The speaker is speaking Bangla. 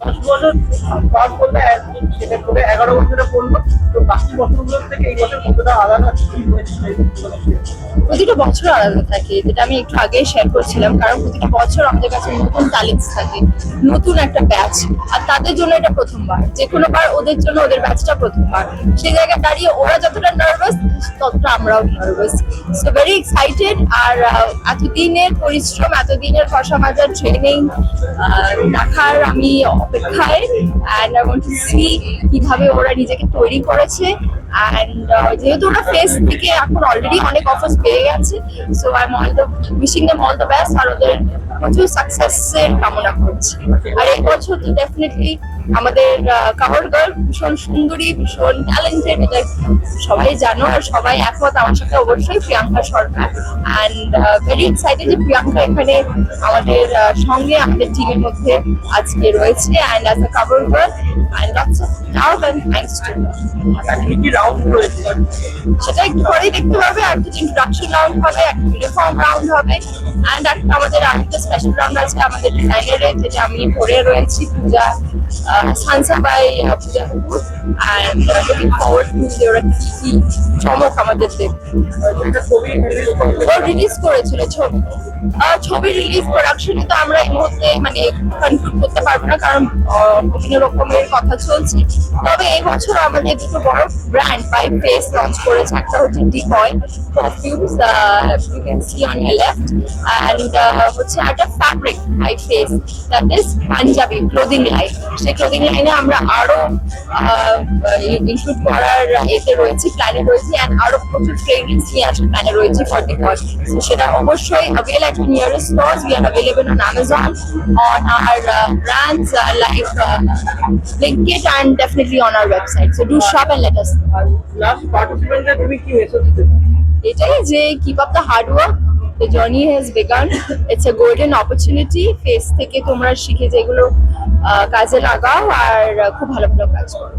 দশ বছর পাস তো? প্রতিটা বছর আলাদা থাকে, যেটা আমি একটু আগে শেয়ার করছিলাম, কারণ প্রতিটা বছর আমাদের কাছে নতুন ট্যালেন্টস থাকে, নতুন একটা ব্যাচ আর তাদের জন্য এটা প্রথমবার যে কোনো বার ওদের জন্য ওদের ব্যাচটা প্রথমবার সেই জায়গায় দাঁড়িয়ে ওরা যতটা নার্ভাস ততটা আমরাও নার্ভাস সো ভেরি এক্সাইটেড আর এতদিনের পরিশ্রম, এতদিনের কষা মাজার ট্রেনিং রাখার আমি অপেক্ষায় অ্যান্ড ওয়ান্ট সি কীভাবে ওরা নিজেকে তৈরি করেছে অ্যান্ড যেহেতু ওরা ফেস থেকে এখন অলরেডি অনেক অফার্স পেয়ে গেছে so I am all the wishing them all the best আর ওদের প্রচুর সাকসেসের কামনা করছি। আর এই বছর তো ডেফিনেটলি আমাদের কাভার গার্ল ভীষণ সুন্দরী, ভীষণ ট্যালেন্টেড এটা সবাই জানো আর সবাই একমত আমার সাথে অবশ্যই Priyanka Sarkar. And very excited যে প্রিয়াঙ্কা এখানে আমাদের সঙ্গে আমাদের টিমের মধ্যে আজকে রয়েছে। And as a girl and lots of love and thanks to আর কি কি রাউন্ড রয়েছে সেটা একটু পরেই দেখতে পাবে আর কিছু ইন্ট্রোডাকশন রাউন্ড হবে একটা ইউনিফর্ম রাউন্ড হবে অ্যান্ড একটা আমাদের আরেকটা স্পেশাল রাউন্ড আছে, আমাদের ডিজাইনারে যেটা আমি পরে রয়েছি, Puja Sansa by Puja Kapoor and looking forward to যে ওরা কি কি চমক আমাদের। ও রিলিজ করেছিল ছবি। ছবি রিলিজ প্রোডাকশনে তো আমরা এই মুহূর্তে মানে কনফার্ম করতে পারব না, কারণ বিভিন্ন রকমের কথা চলছে। তবে এই বছর আমাদের দুটো বড় ব্র্যান্ড বাই ফেস লঞ্চ করেছে। একটা হচ্ছে decoy perfumes you can see on your left and হচ্ছে একটা fabric by face that is Punjabi clothing line সেই ক্লোদিং লাইনে আমরা আরও ইনক্লুড করার এতে রয়েছে প্ল্যানে রয়েছে অ্যান্ড আরও প্রচুর ফ্রেগ্রেন্স নিয়ে আসার প্ল্যানে রয়েছে ফর দি কজ সেটা অবশ্যই avail we are available on Amazon on our uh, brands uh, like uh, Blinkit and definitely on our website so do shop and let us know. তুমি কি মেসেজ দিতে এটাই যে keep up the hard work the journey has begun it's a golden opportunity face থেকে তোমরা শিখে যেগুলো কাজে লাগাও আর খুব ভালো ভালো কাজ করো।